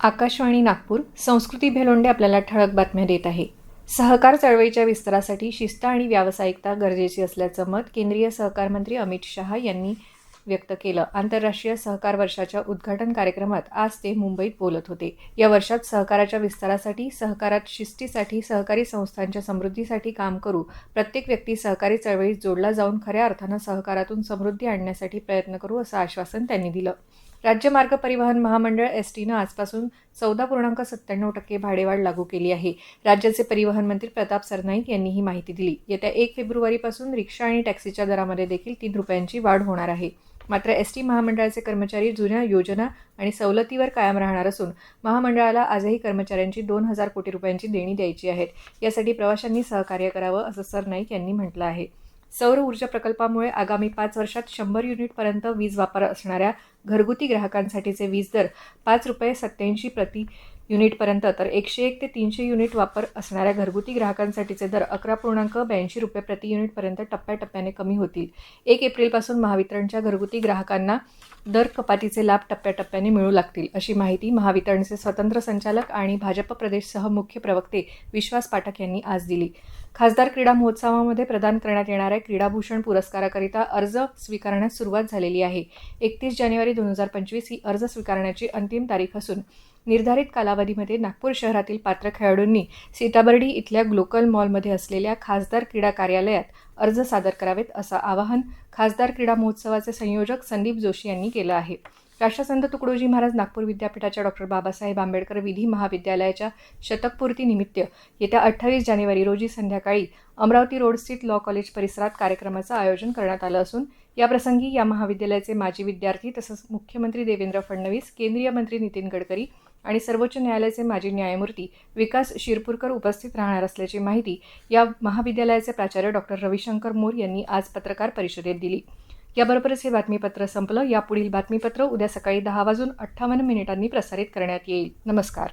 आकाशवाणी नागपूर संस्कृती भेलोंडे आपल्याला ठळक बातम्या देत आहे. सहकार चळवळीच्या विस्तारासाठी शिस्त आणि व्यावसायिकता गरजेची असल्याचं मत केंद्रीय सहकार मंत्री अमित शहा यांनी व्यक्त केलं. आंतरराष्ट्रीय सहकार वर्षाच्या उद्घाटन कार्यक्रमात आज ते मुंबईत बोलत होते. या वर्षात सहकाराच्या विस्तारासाठी सहकारात शिस्तीसाठी सहकारी संस्थांच्या समृद्धीसाठी काम करू प्रत्येक व्यक्ती सहकारी चळवळीत जोडला जाऊन खऱ्या अर्थानं सहकारातून समृद्धी आणण्यासाठी प्रयत्न करू असं आश्वासन त्यांनी दिलं. राज्य मार्ग परिवहन महामंडळ एस टीनं आजपासून चौदा पूर्णांक सत्त्याण्णव टक्के भाडेवाढ लागू केली आहे. राज्याचे परिवहन मंत्री प्रताप सरनाईक यांनी ही माहिती दिली. येत्या एक फेब्रुवारीपासून रिक्षा आणि टॅक्सीच्या दरामध्ये देखील तीन रुपयांची वाढ होणार आहे. मात्र एस टी महामंडळाचे कर्मचारी जुन्या योजना आणि सवलतीवर कायम राहणार असून महामंडळाला आजही कर्मचाऱ्यांची दोन हजार कोटी रुपयांची देणी द्यायची आहेत. यासाठी प्रवाशांनी सहकार्य करावं असं सरनाईक यांनी म्हटलं आहे. सौर ऊर्जा प्रकल्पामुळे आगामी पाच वर्षात शंभर युनिटपर्यंत वीज वापर असणाऱ्या घरगुती ग्राहकांसाठीचे वीज दर पाच रुपये सत्याऐंशी प्रति युनिटपर्यंत तर एकशे एक ते तीनशे युनिट वापर असणाऱ्या घरगुती ग्राहकांसाठीचे दर अकरा पूर्णांक ब्याऐंशी रुपये प्रति युनिटपर्यंत टप्प्याटप्प्याने कमी होतील. एक एप्रिलपासून महावितरणच्या घरगुती ग्राहकांना दर कपातीचे लाभ टप्प्याटप्प्याने मिळू लागतील अशी माहिती महावितरणचे स्वतंत्र संचालक आणि भाजप प्रदेशसह मुख्य प्रवक्ते विश्वास पाठक यांनी आज दिली. खासदार क्रीडा महोत्सवामध्ये प्रदान करण्यात येणाऱ्या क्रीडाभूषण पुरस्काराकरिता अर्ज स्वीकारण्यास सुरुवात झालेली आहे. एकतीस जानेवारी दोन हजार पंचवीस ही अर्ज स्वीकारण्याची अंतिम तारीख असून निर्धारित कालावधीमध्ये नागपूर शहरातील पात्र खेळाडूंनी सीताबर्डी इथल्या ग्लोकल मॉलमध्ये असलेल्या खासदार क्रीडा कार्यालयात अर्ज सादर करावेत असं आवाहन खासदार क्रीडा महोत्सवाचे संयोजक संदीप जोशी यांनी केलं आहे. राष्ट्रसंत तुकडोजी महाराज नागपूर विद्यापीठाच्या डॉक्टर बाबासाहेब आंबेडकर विधी महाविद्यालयाच्या शतकपूर्तीनिमित्त येत्या अठ्ठावीस जानेवारी रोजी संध्याकाळी अमरावती रोड स्थित लॉ कॉलेज परिसरात कार्यक्रमाचं आयोजन करण्यात आलं असून याप्रसंगी या महाविद्यालयाचे माजी विद्यार्थी तसंच मुख्यमंत्री देवेंद्र फडणवीस केंद्रीय मंत्री नितीन गडकरी आणि सर्वोच्च न्यायालयाचे माजी न्यायमूर्ती विकास शिरपूरकर उपस्थित राहणार असल्याची माहिती या महाविद्यालयाचे प्राचार्य डॉक्टर रविशंकर मोर यांनी आज पत्रकार परिषदेत दिली. याबरोबरच हे बातमीपत्र संपलं. यापुढील बातमीपत्र उद्या सकाळी दहा वाजून अठ्ठावन्न मिनिटांनी प्रसारित करण्यात येईल. नमस्कार.